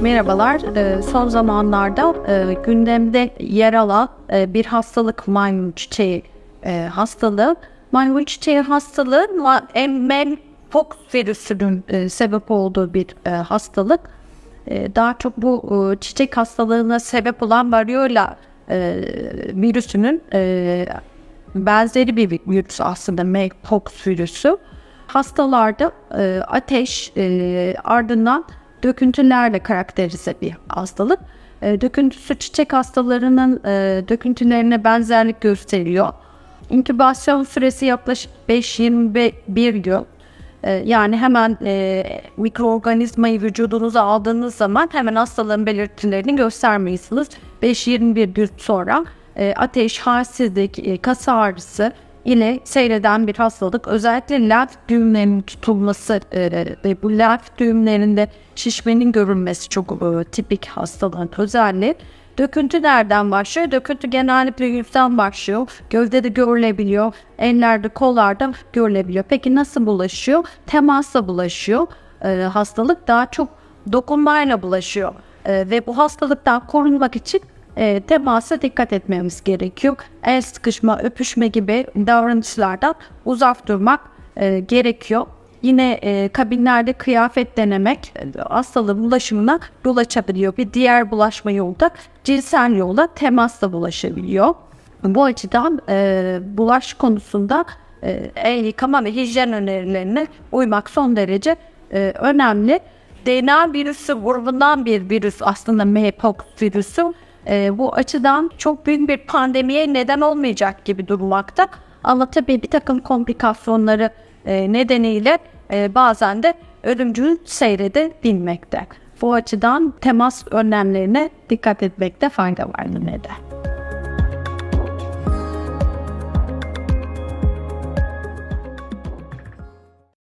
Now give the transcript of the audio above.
Merhabalar. Ee, Son zamanlarda e, gündemde yer alan e, bir hastalık maymun çiçeği e, hastalığı. Maymun çiçeği hastalığı Mpox virüsünün sebep olduğu bir hastalık. Daha çok bu çiçek hastalığına sebep olan variola virüsünün benzeri bir virüs aslında Mpox virüsü. Hastalarda ateş ardından döküntülerle karakterize bir hastalık. E, döküntüsü çiçek hastalarının e, döküntülerine benzerlik gösteriyor. İnkübasyon süresi yaklaşık 5-21 gün. E, yani hemen e, mikroorganizmayı vücudunuza aldığınız zaman hemen hastalığın belirtilerini göstermeyirsiniz. 5-21 gün sonra e, ateş, halsizlik, e, kas ağrısı ile seyreden bir hastalık. Özellikle lenf düğümlerinin tutulması e, ve bu lenf düğümlerinde şişmenin görülmesi çok e, tipik hastalığın özelliği. Döküntü nereden başlıyor? Döküntü genellikle yüzden başlıyor. Gövdede görülebiliyor. Ellerde, kollarda görülebiliyor. Peki nasıl bulaşıyor? Temasla bulaşıyor. E, hastalık daha çok dokunmayla bulaşıyor. E, ve bu hastalıktan korunmak için e, temasa dikkat etmemiz gerekiyor. El sıkışma, öpüşme gibi davranışlardan uzak durmak e, gerekiyor. Yine e, kabinlerde kıyafet denemek e, hastalığın bulaşımına yol açabiliyor. Bir diğer bulaşma yolu da cinsel yolla temasla bulaşabiliyor. Bu açıdan e, bulaş konusunda e, el yıkama ve hijyen önerilerine uymak son derece e, önemli. DNA virüsü grubundan bir virüs aslında Mpox virüsü. E, bu açıdan çok büyük bir pandemiye neden olmayacak gibi durmakta. Ama tabii bir takım komplikasyonları e, nedeniyle e, bazen de ölümcül seyredebilmekte. Bu açıdan temas önlemlerine dikkat etmekte fayda var yine de.